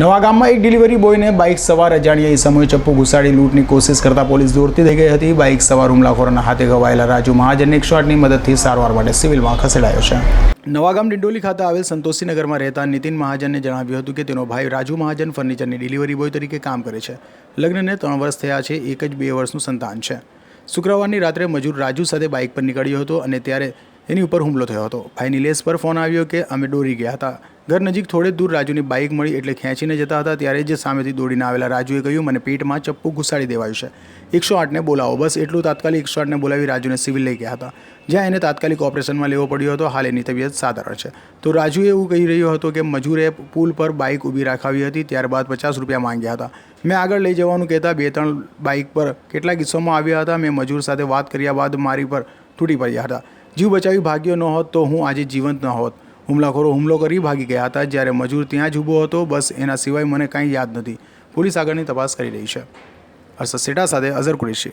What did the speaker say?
નવા ગામમાં એક ડિલિવરી બોયને બાઇક સવાર અજાણ્યા સમયે ચપ્પુ ઘુસાડી લૂંટની કોશિશ કરતા પોલીસ દોડતી થઈ ગઈ હતી. બાઇક સવાર હુમલાખોરના હાથે ઘવાયેલા રાજુ મહાજન એક શોટની મદદથી સારવાર માટે સિવિલમાં ખસેડાયો છે. નવાગામ ડિંડોલી ખાતે આવેલ સંતોષીનગરમાં રહેતા નીતિન મહાજનને જણાવ્યું હતું કે તેનો ભાઈ રાજુ મહાજન ફર્નિચરની ડિલિવરી બોય તરીકે કામ કરે છે. લગ્નને ત્રણ વર્ષ થયા છે, એક જ બે વર્ષનું સંતાન છે. શુક્રવારની રાત્રે મજૂર રાજુ સાથે બાઇક પર નીકળ્યો હતો અને ત્યારે એની ઉપર હુમલો થયો હતો. ભાઈની લેસ પર ફોન આવ્યો કે અમે દોરી ગયા હતા. ઘર નજીક થોડે દૂર રાજુની બાઇક મળી એટલે ખેંચીને જતા હતા ત્યારે જ સામેથી દોડીને આવેલા રાજુએ કહ્યું, મને પેટમાં ચપ્પુ ઘુસાડી દેવાયું છે. એકસો આઠને બોલાવો, બસ એટલું તાત્કાલિક એકસો આઠને બોલાવી રાજુને સિવિલ લઈ ગયા હતા. જ્યાં એને તાત્કાલિક ઓપરેશનમાં લેવો પડ્યો હતો, હાલ એની તબિયત સાધારણ છે. તો રાજુએ એવું કહી રહ્યો હતો કે મજૂરે પુલ પર બાઇક ઊભી રાખાવી હતી, ત્યારબાદ પચાસ રૂપિયા માંગ્યા હતા. મેં આગળ લઈ જવાનું કહેતા બે ત્રણ બાઇક પર કેટલા કિસ્સામાં આવ્યા હતા, મેં મજૂર સાથે વાત કર્યા બાદ મારી પર તૂટી પડ્યા હતા. જીવ બચાવી ભાગ્યો ન હોત તો હું આજે જીવંત ન હોત. હુમલાખોરો હુમલો કરી ભાગી ગયા હતા જ્યારે મજૂર ત્યાં જ ઊભો હતો, બસ એના સિવાય મને કાંઈ યાદ નથી. પોલીસ આગળની તપાસ કરી રહી છે. અરસદ સેટા સાથે અઝર કુરેશી.